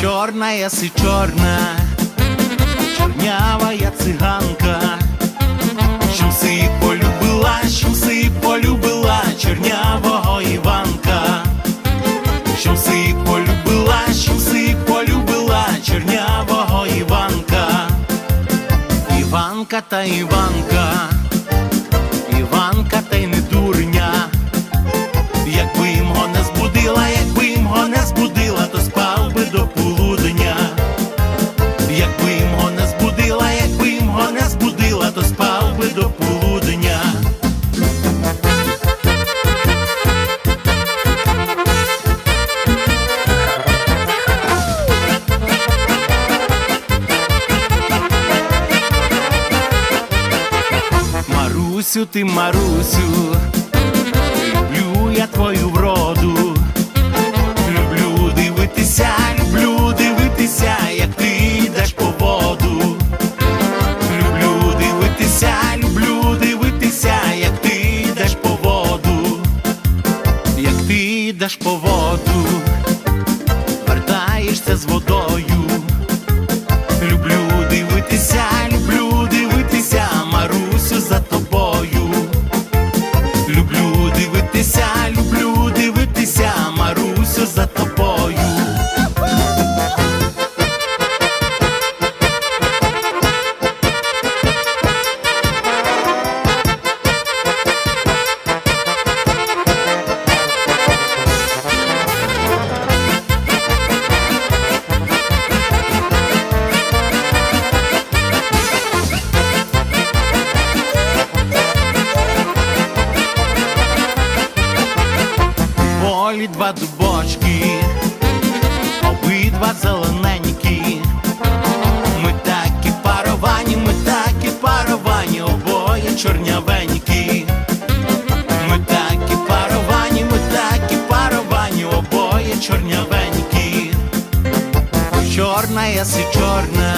Чорна яси чорна, чорнява я циганка, всі полюбила, що всі полюбила чорнявого Іванка, всі полюбила, всі полюбила чорнявого Іванка, Іванка та Іванка, Марусю, ти Марусю, люблю я твою вроду. Люблю дивитися, люблю дивитися, як ти йдеш по воду. Люблю дивитися, люблю дивитися, як ти йдеш по воду, як ти йдеш по воду, вертаєшся з водою. Полі два дубочки, обидва зелененькі. Ми такі паровані, ми такі паровані, обоє чорнявенькі. Ми такі паровані, ми такі паровані, обоє чорнявенькі. Чорна я си чорна,